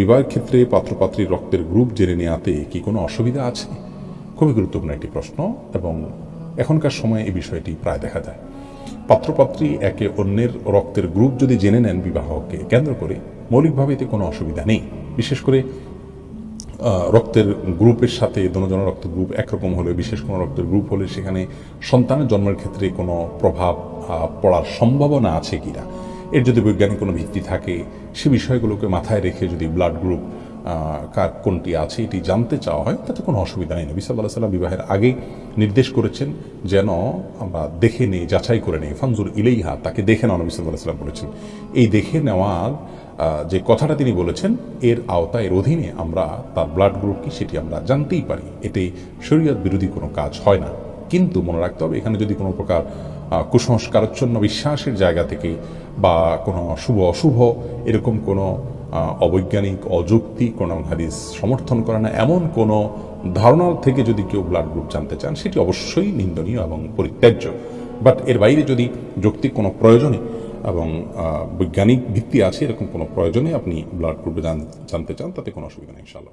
বিবাহের ক্ষেত্রে পাত্রপাত্রীর রক্তের গ্রুপ জেনে নেওয়াতে কি কোনো অসুবিধা আছে? খুবই গুরুত্বপূর্ণ একটি প্রশ্ন এবং এখনকার সময়ে এই বিষয়টি প্রায় দেখা যায়। পাত্রপাত্রী একে অন্যের রক্তের গ্রুপ যদি জেনে নেন বিবাহকে কেন্দ্র করে, মৌলিকভাবে এতে কোনো অসুবিধা নেই। বিশেষ করে রক্তের গ্রুপের সাথে দোনোজনের রক্তের গ্রুপ একরকম হলে, বিশেষ কোনো রক্তের গ্রুপ হলে সেখানে সন্তানের জন্মের ক্ষেত্রে কোনো প্রভাব পড়ার সম্ভাবনা আছে কিনা? এর যদি বৈজ্ঞানিক কোনো ভিত্তি থাকে, সে বিষয়গুলোকে মাথায় রেখে যদি ব্লাড গ্রুপ কার কোনটি আছে, এটি জানতে চাওয়া হয়, তাতে কোনো অসুবিধা নেই। নবী সাল্লাহ সাল্লাম বিবাহের আগে নির্দেশ করেছেন যেন আমরা দেখে নেই, যাচাই করে নেই। ফানজুর ইলেইহা, তাকে দেখে নেওয়া নবী সাল্লাহ সাল্লাম বলেছেন। এই দেখে নেওয়ার যে কথাটা তিনি বলেছেন, এর আওতা এর অধীনে আমরা তার ব্লাড গ্রুপ কি সেটি আমরা জানতেই পারি। এতে শরীয়ত বিরোধী কোনো কাজ হয় না। কিন্তু মনে রাখতে হবে, এখানে যদি কোনো প্রকার কুসংস্কারচ্ছন্ন বিশ্বাসের জায়গা থেকে বা কোনো শুভ অশুভ, এরকম কোনো অবৈজ্ঞানিক, অযুক্তি কোনো হাদিস সমর্থন করে না, এমন কোনো ধারণার থেকে যদি কেউ ব্লাড গ্রুপ জানতে চান, সেটি অবশ্যই নিন্দনীয় এবং পরিত্যাজ্য। বাট এর বাইরে যদি যৌক্তিক কোনো প্রয়োজনে এবং বৈজ্ঞানিক ভিত্তি আছে, এরকম কোনো প্রয়োজনে আপনি ব্লাড গ্রুপে জানতে চান, তাতে কোনো অসুবিধা নেই, ইনশাআল্লাহ।